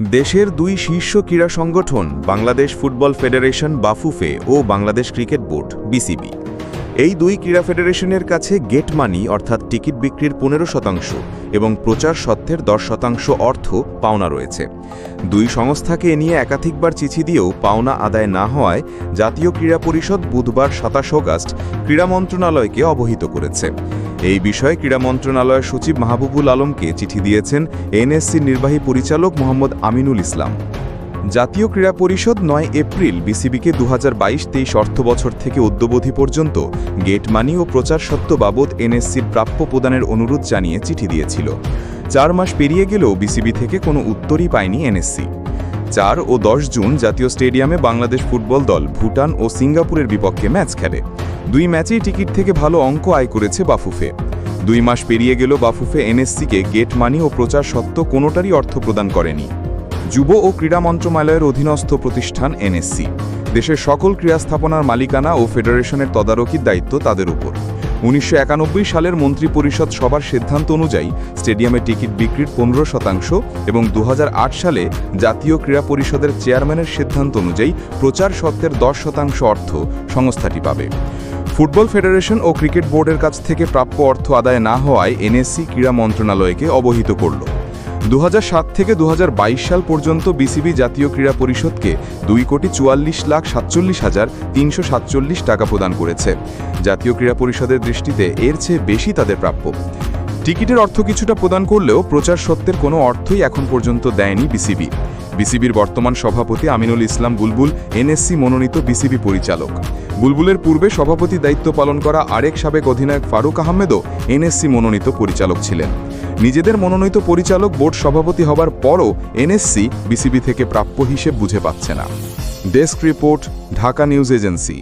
দেশের দুই শীর্ষ ক্রীড়া সংগঠন, বাংলাদেশ ফুটবল ফেডারেশন বাফুফে ও বাংলাদেশ ক্রিকেট বোর্ড, বিসিবি। এই দুই ক্রীড়া ফেডারেশনের কাছে গেট মানি, অর্থাৎ টিকিট বিক্রির পনেরো শতাংশ এবং প্রচার সত্ত্বের দশ শতাংশ অর্থ পাওনা রয়েছে। দুই সংস্থাকে এ নিয়ে একাধিকবার চিঠি দিয়েও পাওনা আদায় না হওয়ায় জাতীয় ক্রীড়া পরিষদ বুধবার সাতাশ অগাস্ট ক্রীড়া মন্ত্রণালয়কে অবহিত করেছে। এই বিষয়ে ক্রীড়া মন্ত্রণালয়ের সচিব মাহবুবুল আলমকে চিঠি দিয়েছেন এনএসসির নির্বাহী পরিচালক মোহাম্মদ আমিনুল ইসলাম। জাতীয় ক্রীড়া পরিষদ নয় এপ্রিল বিসিবিকে দু হাজার বাইশ তেইশ অর্থবছর থেকে অদ্যবধি পর্যন্ত গেট মানি ও প্রচার সত্ত্ব বাবদ এনএসসির প্রাপ্য প্রদানের অনুরোধ জানিয়ে চিঠি দিয়েছিল। চার মাস পেরিয়ে গেলেও বিসিবি থেকে কোনো উত্তরই পায়নি এনএসসি। চার ও দশ জুন জাতীয় স্টেডিয়ামে বাংলাদেশ ফুটবল দল ভুটান ও সিঙ্গাপুরের বিপক্ষে ম্যাচ খেলে। দুই ম্যাচেই টিকিট থেকে ভালো অঙ্ক আয় করেছে বাফুফে। দুই মাস পেরিয়ে গেল বাফুফে এনএসসিকে গেট মানি ও প্রচার সত্ত্ব কোনোটারই অর্থ প্রদান করেনি। যুব ও ক্রীড়া মন্ত্রণালয়ের অধীনস্থ প্রতিষ্ঠান এনএসসি। দেশের সকল ক্রীড়া স্থাপনার মালিকানা ও ফেডারেশনের তদারকির দায়িত্ব তাদের উপর। উনিশশো একানব্বই সালের মন্ত্রী পরিষদ সবার সিদ্ধান্ত অনুযায়ী স্টেডিয়ামে টিকিট বিক্রির পনেরো শতাংশ এবং দু হাজার আট সালে জাতীয় ক্রীড়া পরিষদের চেয়ারম্যানের সিদ্ধান্ত অনুযায়ী প্রচার সত্ত্বের দশ শতাংশ অর্থ সংস্থাটি পাবে। ফুটবল ফেডারেশন ও ক্রিকেট বোর্ডের কাছ থেকে প্রাপ্য অর্থ আদায় না হওয়ায় এনএসসি ক্রীড়া মন্ত্রণালয়কে অবহিত করল। দু হাজার সাত থেকে দু হাজার বাইশ সাল পর্যন্ত বিসিবি জাতীয় ক্রীড়া পরিষদকে দুই কোটি চুয়াল্লিশ লাখ সাতচল্লিশ হাজার তিনশো সাতচল্লিশ টাকা প্রদান করেছে। জাতীয় ক্রীড়া পরিষদের দৃষ্টিতে এর চেয়ে বেশি তাদের প্রাপ্য। টিকিটের অর্থ কিছুটা প্রদান করলেও প্রচার সত্ত্বের কোনো অর্থই এখন পর্যন্ত দেয়নি বিসিবি। বিসিবির বর্তমান সভাপতি আমিনুল ইসলাম বুলবুল, এনএসসি মনোনীত বিসিবি পরিচালক। বুলবুলের পূর্বে সভাপতি দায়িত্ব পালন করা আরেক সাবেক অধিনায়ক ফারুক আহমেদও এনএসসি মনোনীত পরিচালক ছিলেন। নিজেদের মনোনীত পরিচালক বোর্ড সভাপতি হবার পরও এনএসসি বিসিবি থেকে প্রাপ্য হিসেব বুঝে পাচ্ছে না। Desk report, Dhaka news agency.